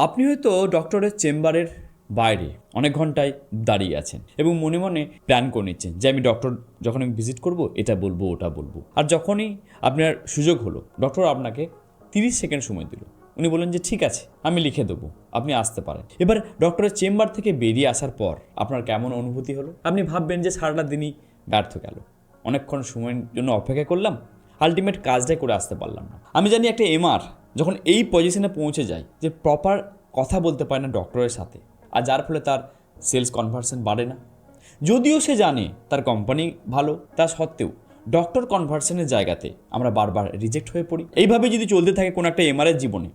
আপনি হয়তো ডক্টরের চেম্বারের বাইরে অনেক ঘন্টায় দাঁড়িয়ে আছেন এবং মনে মনে প্ল্যান করে নিচ্ছেন যে আমি ডক্টর যখন আমি ভিজিট করব, এটা বলব, ওটা বলব। আর যখনই আপনার সুযোগ হলো, ডক্টর আপনাকে তিরিশ সেকেন্ড সময় দিল। উনি বললেন যে, ঠিক আছে, আমি লিখে দেবো, আপনি আসতে পারেন। এবার ডক্টরের চেম্বার থেকে বেরিয়ে আসার পর আপনার কেমন অনুভূতি হলো? আপনি ভাববেন যে, সারাটা দিনই ব্যর্থ গেল। অনেকক্ষণ সময়ের জন্য অপেক্ষা করলাম, আলটিমেট কাজটাই করে আসতে পারলাম না। আমি জানি একটা এমআর যখন এই পজিশনে পৌঁছে যায় যে প্রপার কথা বলতে পারে না ডক্টরের সাথে, আর যার ফলে তার সেলস কনভার্সন বাড়ে না। যদিও সে জানে তার কোম্পানি ভালো, তা সত্ত্বেও ডক্টর কনভার্সনের জায়গাতে আমরা বারবার রিজেক্ট হয়ে পড়ি। এইভাবে যদি চলতে থাকে কোনো একটা এমআরের জীবনে,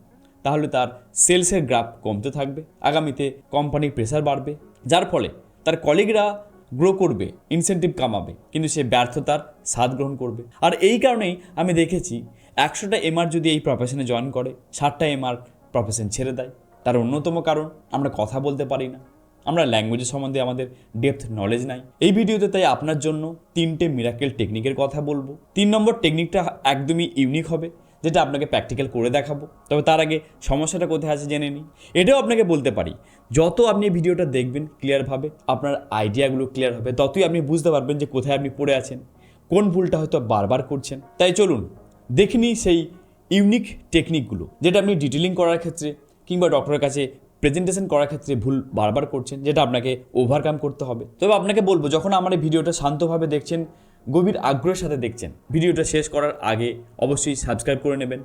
তাহলে তার সেলসের গ্রাফ কমতে থাকবে, আগামীতে কোম্পানির প্রেসার বাড়বে, যার ফলে তার কলিগরা গ্রো করবে ইনসেন্টিভ কামাবে, কিন্তু সে ব্যর্থতার স্বাদ গ্রহণ করবে। আর এই কারণেই আমি দেখেছি একশোটা এমআর যদি এই প্রফেশনে জয়েন করে, ষাটটা এমআর প্রফেশন ছেড়ে দেয়, তার অন্যতম কারণ আমরা কথা বলতে পারি না। আমরা ল্যাঙ্গুয়েজের সম্বন্ধে আমাদের ডেপথ নলেজ নাই। এই ভিডিওতে তাই আপনার জন্য তিনটে মিরাকেল টেকনিকের কথা বলব। তিন নম্বর টেকনিকটা একদমই ইউনিক হবে, যেটা আপনাকে প্র্যাকটিক্যাল করে দেখাবো। তবে তার আগে সমস্যাটা কোথায় আছে জেনে নিই। এটাও আপনাকে বলতে পারি, যত আপনি ভিডিওটা দেখবেন ক্লিয়ারভাবে আপনার আইডিয়াগুলো ক্লিয়ার হবে, ততই আপনি বুঝতে পারবেন যে কোথায় আপনি পড়ে আছেন, কোন ভুলটা হয়তো বারবার করছেন। তাই চলুন দেখে নিই সেই ইউনিক টেকনিকগুলো যেটা আপনি ডিটেলিং করার ক্ষেত্রে কিংবা ডক্টরের কাছে প্রেজেন্টেশন করার ক্ষেত্রে ভুল বারবার করছেন, যেটা আপনাকে ওভারকাম করতে হবে। তবে আপনাকে বলব, যখন আমার এই ভিডিওটা শান্তভাবে দেখছেন, গভীর আগ্রহের সাথে দেখছেন, ভিডিওটা শেষ করার আগে অবশ্যই সাবস্ক্রাইব করে নেবেন।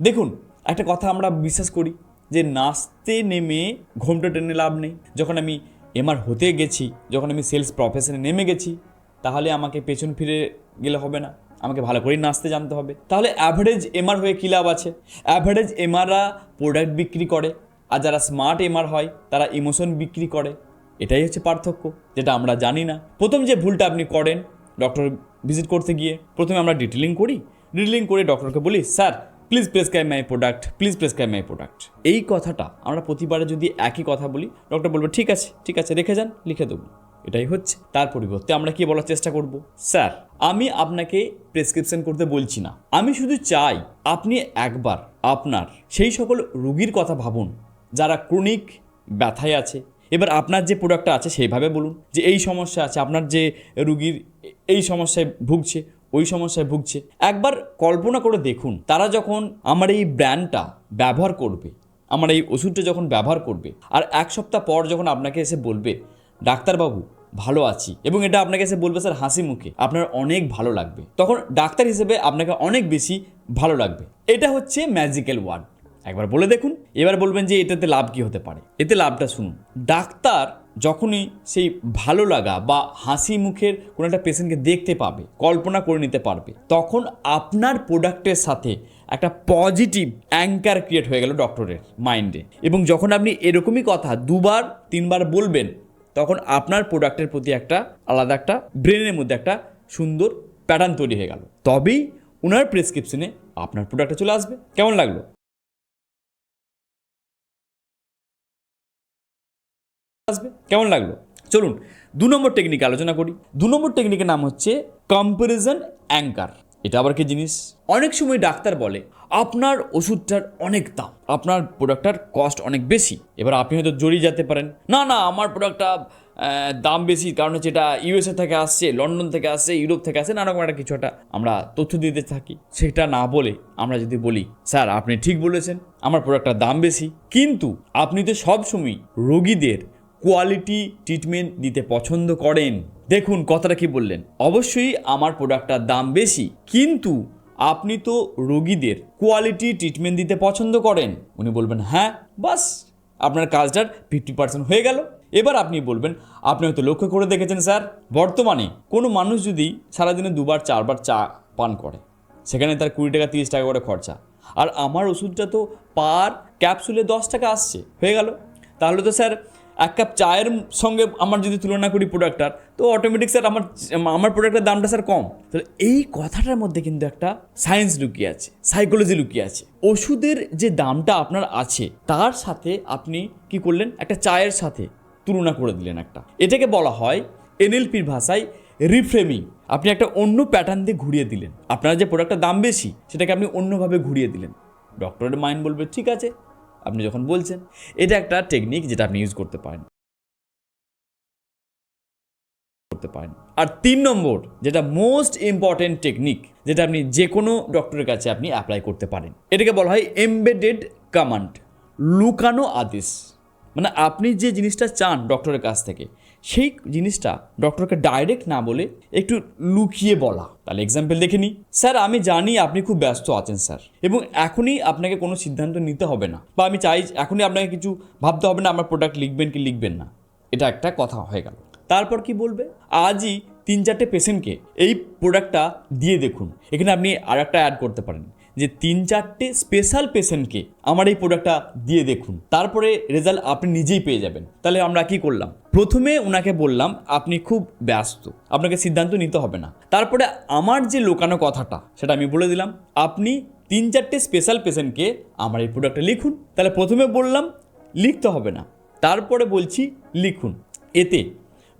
দেখুন, একটা কথা আমরা বিশ্বাস করি যে নাচতে নেমে ঘোমটা টেনে লাভ নেই। যখন আমি এমআর হতে গেছি, যখন আমি সেলস প্রফেশনে নেমে গেছি তাহলে আমাকে পেছন ফিরে গেলে হবে না। আমাকে ভালো করেই নাচতে জানতে হবে। তাহলে অ্যাভারেজ এমআর হয়ে কী লাভ আছে? অ্যাভারেজ এমআররা প্রোডাক্ট বিক্রি করে, আর যারা স্মার্ট এমআর হয়, তারা ইমোশন বিক্রি করে। এটাই হচ্ছে পার্থক্য, যেটা আমরা জানি না। প্রথম যে ভুলটা আপনি করেন ডক্টর ভিজিট করতে গিয়ে, প্রথমে আমরা ডিটেলিং করি। ডিটেলিং করে ডক্টরকে বলি, sir please prescribe my product please prescribe my product এই কথাটা আমরা প্রতিবারে যদি একই কথা বলি ডক্টর বলবে, ঠিক আছে ঠিক আছে, রেখে যান, লিখে দেবো। এটাই হচ্ছে, তার পরিবর্তে আমরা কি বলার চেষ্টা করব? স্যার, আমি আপনাকে প্রেসক্রিপশন করতে বলছি না। আমি শুধু চাই আপনি একবার আপনার সেই সকল রুগীর কথা ভাবুন, যারা ক্রনিক ব্যথায় আছে। এবার আপনার যে প্রোডাক্টটা আছে, সেইভাবে বলুন যে এই সমস্যা আছে, আপনার যে রুগীর এই সমস্যায় ভুগছে, ওই সমস্যায় ভুগছে। একবার কল্পনা করে দেখুন, তারা যখন আমার এই ব্র্যান্ডটা ব্যবহার করবে, আমার এই ওষুধটা যখন ব্যবহার করবে, আর এক সপ্তাহ পর যখন আপনাকে এসে বলবে, ডাক্তারবাবু ভালো আছি। এবং এটা আপনাকে এসে বলবে স্যার হাসি মুখে। আপনার অনেক ভালো লাগবে। তখন ডাক্তার হিসেবে আপনাকে অনেক বেশি ভালো লাগবে। এটা হচ্ছে ম্যাজিক্যাল ওয়ার্ড একবার বলে দেখুন। এবার বলবেন যে এটাতে লাভ কি হতে পারে? এতে লাভটা শুনুন। ডাক্তার যখনই সেই ভালো লাগা বা হাসি মুখের কোনো একটা পেশেন্টকে দেখতে পাবে, কল্পনা করে নিতে পারবে, তখন আপনার প্রোডাক্টের সাথে একটা পজিটিভ অ্যাঙ্কার ক্রিয়েট হয়ে গেল ডক্টরের মাইন্ডে এবং যখন আপনি এরকমই কথা দুবার, তিনবার বলবেন তখন আপনার প্রোডাক্টের প্রতি একটা আলাদা একটা ব্রেনের মধ্যে একটা সুন্দর প্যাটার্ন তৈরি হয়ে গেল। তবেই ওনার প্রেসক্রিপশনে আপনার প্রোডাক্টটা চলে আসবে। কেমন লাগল? আসবে। কেমন লাগল? চলুন দু নম্বর টেকনিক আলোচনা করি। দু নম্বর টেকনিকের নাম হচ্ছে কম্পারিজন অ্যাঙ্কার এটা আবার কি জিনিস? অনেক সময় ডাক্তার বলে আপনার ওষুধটার অনেক দাম, আপনার প্রোডাক্টটার কস্ট অনেক বেশি। এবার আপনি হয়তো জড়িয়ে যেতে পারেন। না না, আমার প্রোডাক্টটা দাম বেশি, কারণ হচ্ছে এটা ইউএসএ থেকে আসছে লন্ডন থেকে আসছে ইউরোপ থেকে আসছে নানা রকম একটা কিছু একটা আমরা তথ্য দিতে থাকি। সেটা না বলে আমরা যদি বলি, স্যার, আপনি ঠিক বলেছেন, আমার প্রোডাক্টটার দাম বেশি। কিন্তু আপনি তো সবসময় রোগীদের কোয়ালিটি ট্রিটমেন্ট দিতে পছন্দ করেন। দেখুন, কথাটা কি বললেন? অবশ্যই আমার প্রোডাক্টটার দাম বেশি, কিন্তু আপনি তো রোগীদের কোয়ালিটি ট্রিটমেন্ট দিতে পছন্দ করেন। উনি বলবেন হ্যাঁ বাস, আপনার কাজটার ফিফটি পার্সেন্ট হয়ে গেল। এবার আপনি বলবেন, আপনি হয়তো লক্ষ্য করে দেখেছেন, স্যার, বর্তমানে কোনো মানুষ যদি সারাদিনে দুবার, চারবার চা পান করে, সেখানে তার কুড়ি টাকা, তিরিশ টাকা করে খরচা। আর আমার ওষুধটা তো পার ক্যাপসুলে দশ টাকা আসছে, হয়ে গেল। তাহলে তো, স্যার এক কাপ চায়ের সঙ্গে আমার যদি তুলনা করি প্রোডাক্টটার তো অটোমেটিক স্যার আমার আমার প্রোডাক্টের দামটা স্যার কম। তো এই কথাটার মধ্যে কিন্তু একটা সায়েন্স লুকিয়ে আছে সাইকোলজি লুকিয়ে আছে। ওষুধের যে দামটা আপনার আছে, তার সাথে আপনি কি করলেন? একটা চায়ের সাথে তুলনা করে দিলেন একটা। এটাকে বলা হয় এনএলপির ভাষায় রিফ্রেমিং আপনি একটা অন্য প্যাটার্ন দিয়ে ঘুরিয়ে দিলেন। আপনার যে প্রোডাক্টটার দাম বেশি, সেটাকে আপনি অন্যভাবে ঘুরিয়ে দিলেন। ডক্টরের মাইন্ড বলবে, ঠিক আছে আপনি যখন বলছেন, এটা একটা টেকনিক যেটা আপনি ইউজ করতে পারেন। করতে পারেন। আর তিন নম্বর, যেটা মোস্ট ইম্পর্টেন্ট টেকনিক যেটা আপনি যে কোনো ডক্টরের কাছে আপনি অ্যাপ্লাই করতে পারেন, এটাকে বলা হয় এমবেডেড কমান্ড লুকানো আদেশ। মানে আপনি যে জিনিসটা চান ডক্টরের কাছ থেকে সেই জিনিসটা ডক্টরকে ডাইরেক্ট না বলে একটু লুকিয়ে বলা। তাহলে এক্সাম্পল দেখে নিই স্যার, আমি জানি আপনি খুব ব্যস্ত আছেন, স্যার। এবং এখনই আপনাকে কোনো সিদ্ধান্ত নিতে হবে না। বা আমি চাই এখনই আপনাকে কিছু ভাবতে হবে না, আমার প্রোডাক্ট লিখবেন কি লিখবেন না। এটা একটা কথা হয়ে গেল। তারপর কি বলবে? আজই তিন চারটে পেশেন্টকে এই প্রোডাক্টটা দিয়ে দেখুন। এখানে আপনি আর একটা অ্যাড করতে পারেন। যে তিন চারটে স্পেশাল পেশেন্টকে আমার এই প্রোডাক্টটা দিয়ে দেখুন। তারপরে রেজাল্ট আপনি নিজেই পেয়ে যাবেন। তাহলে আমরা কি করলাম? প্রথমে ওনাকে বললাম, আপনি খুব ব্যস্ত। আপনাকে সিদ্ধান্ত নিতে হবে না। তারপরে আমার যে লোকানো কথাটা, সেটা আমি বলে দিলাম, আপনি তিন চারটে স্পেশাল পেশেন্টকে আমার এই প্রোডাক্টটা লিখুন। তাহলে প্রথমে বললাম, লিখতে হবে না। তারপরে বলছি, লিখুন। এতে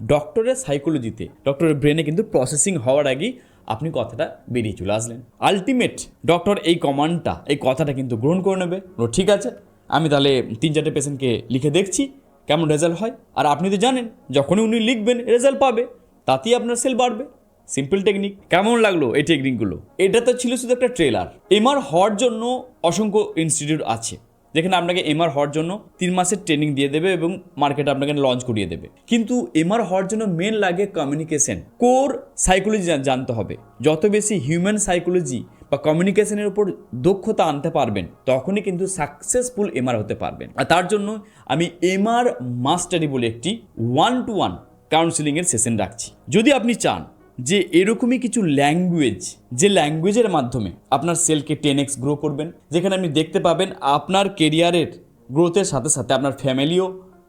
ডক্টরের সাইকোলজিতে ডক্টরের ব্রেনে কিন্তু প্রসেসিং হওয়ার আগেই আপনি কথাটা বেরিয়ে চলে আসলেন। আলটিমেট ডক্টর এই কমান্ডটা এই কথাটা কিন্তু গ্রহণ করে নেবে। বলল, ঠিক আছে আমি তাহলে তিন চারটে পেশেন্টকে লিখে দেখছি কেমন রেজাল্ট হয়। আর আপনি তো জানেন যখনই উনি লিখবেন রেজাল্ট পাবে তাতেই আপনার সেল বাড়বে। সিম্পল টেকনিক কেমন লাগল এই টেকনিকগুলো এটা তো ছিল শুধু একটা ট্রেলার এমআর হওয়ার জন্য অসংখ্য ইনস্টিটিউট আছে। যেখানে আপনাকে এমআর হওয়ার জন্য তিন মাসের ট্রেনিং দিয়ে দেবে এবং মার্কেটে আপনাকে লঞ্চ করিয়ে দেবে। কিন্তু এমআর হওয়ার জন্য মেন লাগে কমিউনিকেশন কোর সাইকোলজি জানতে হবে। যত বেশি হিউম্যান সাইকোলজি বা কমিউনিকেশনের উপর দক্ষতা আনতে পারবেন, তখনই কিন্তু সাকসেসফুল এমআর হতে পারবেন। আর তার জন্য আমি এমআর মাস্টারি বলে একটি ওয়ান টু ওয়ান কাউন্সিলিংয়ের সেশন রাখছি। যদি আপনি চান যে এরকমই কিছু ল্যাঙ্গুয়েজ যে ল্যাঙ্গুয়েজের মাধ্যমে আপনার সেলকে টেন এক্স গ্রো করবেন, যেখানে আপনি দেখতে পাবেন আপনার কেরিয়ারের গ্রোথের সাথে সাথে আপনার ফ্যামিলিও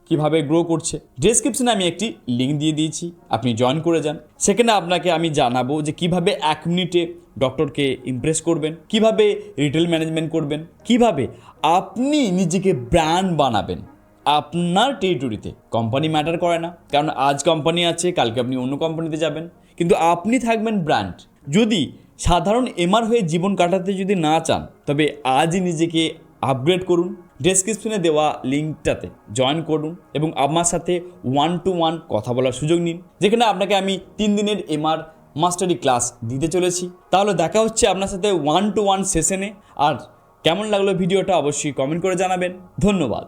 কীভাবে গ্রো করছে। ডেসক্রিপশনে আমি একটি লিঙ্ক দিয়ে দিয়েছি, আপনি জয়েন করে যান। সেখানে আপনাকে আমি জানাব যে কীভাবে এক মিনিটে ডক্টরকে ইমপ্রেস করবেন, কীভাবে রিটেল ম্যানেজমেন্ট করবেন, কীভাবে আপনি নিজেকে ব্র্যান্ড বানাবেন। আপনার টেরিটরিতে কোম্পানি ম্যাটার করে না, কারণ আজ কোম্পানি আছে, কালকে আপনি অন্য কোম্পানিতে যাবেন। কিন্তু আপনি থাকবেন ব্র্যান্ড। যদি সাধারণ এমআর হয়ে জীবন কাটাতে যদি না চান, তবে আজই নিজেকে আপগ্রেড করুন। ডেসক্রিপশনে দেওয়া লিঙ্কটাতে জয়েন করুন এবং আমার সাথে ওয়ান টু ওয়ান কথা বলার সুযোগ নিন, যেখানে আপনাকে আমি তিন দিনের এমআর মাস্টারি ক্লাস দিতে চলেছি। তাহলে দেখা হচ্ছে আপনার সাথে ওয়ান টু ওয়ান সেশনে আর কেমন লাগল ভিডিওটা অবশ্যই কমেন্ট করে জানাবেন। ধন্যবাদ।